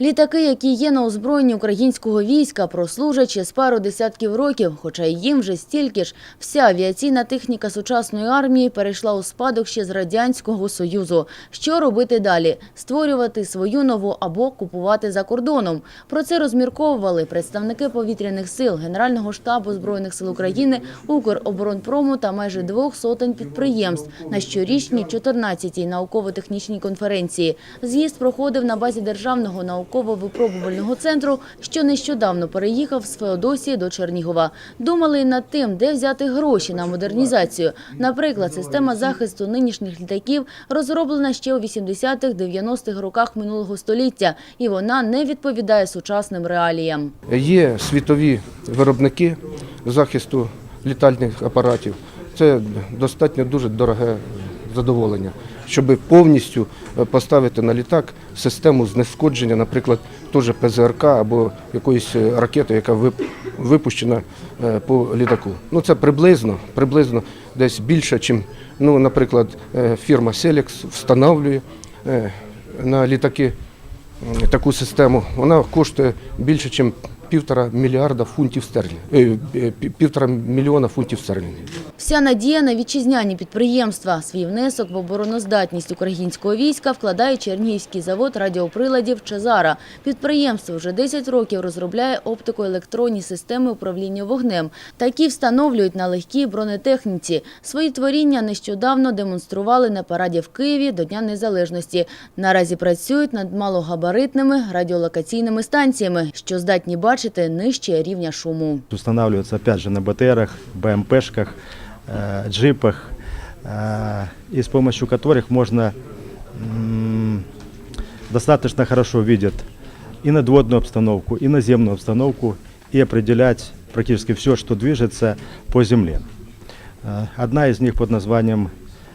Літаки, які є на озброєнні українського війська, прослужать ще з пару десятків років, хоча й їм вже стільки ж. Вся авіаційна техніка сучасної армії перейшла у спадок ще з Радянського Союзу. Що робити далі? Створювати свою нову або купувати за кордоном? Про це розмірковували представники повітряних сил, Генерального штабу Збройних сил України, Укроборонпрому та майже двох сотень підприємств на щорічній 14-й науково-технічній конференції. З'їзд проходив на базі Державного науково-випробувального центру, що нещодавно переїхав з Феодосії до Чернігова. Думали над тим, де взяти гроші на модернізацію. Наприклад, система захисту нинішніх літаків розроблена ще у 80-х-90-х роках минулого століття, і вона не відповідає сучасним реаліям. Є світові виробники захисту літальних апаратів. Це достатньо дуже дороге задоволення, щоб повністю е, поставити на літак систему знешкодження, наприклад, теж ПЗРК або якоїсь е, ракети, яка випущена е, по літаку. Ну це приблизно, приблизно десь більше, чим, ну, наприклад, фірма Селекс встановлює на літаки таку систему. Вона коштує більше, ніж півтора мільярда фунтів стерлінгів, е, е, півтора мільйона фунтів стерлінгів. Вся надія на вітчизняні підприємства. Свій внесок в обороноздатність українського війська вкладає Чернігівський завод радіоприладів «Чезара». Підприємство вже 10 років розробляє оптико-електронні системи управління вогнем. Такі встановлюють на легкій бронетехніці. Свої творіння нещодавно демонстрували на параді в Києві до Дня Незалежності. Наразі працюють над малогабаритними радіолокаційними станціями, що здатні бачити нижче рівня шуму. Устанавливаются опять же на БТРах, БМПшках, э, джипах, э, и с помощью которых можно м, достаточно хорошо видеть и надводную обстановку, и наземную обстановку, и определять практически все, что движется по земле. Э, Одна из них под названием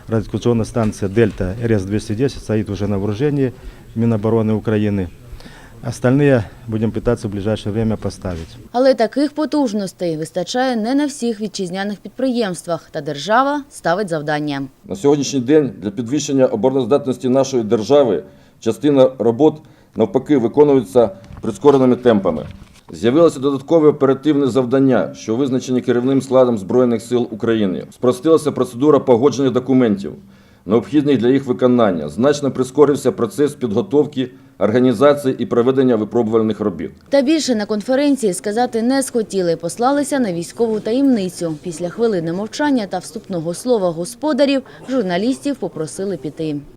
радиолокационная станция «Дельта» РС-210 стоит уже на вооружении Минобороны Украины. Остальные будем пытаться в ближайшее время поставить. Але таких потужностей вистачає не на всіх вітчизняних підприємствах, та держава ставить завдання. На сьогоднішній день для підвищення обороноздатності нашої держави частина робот навпаки виконується прискореними темпами. З'явилося додаткове оперативне завдання, що визначені керівним складом Збройних сил України. Спростилася процедура погодження документів, необхідних для їх виконання. Значно прискорився процес підготовки, організації і проведення випробувальних робіт. Та більше на конференції сказати не схотіли, послалися на військову таємницю. Після хвилини мовчання та вступного слова господарів журналістів попросили піти.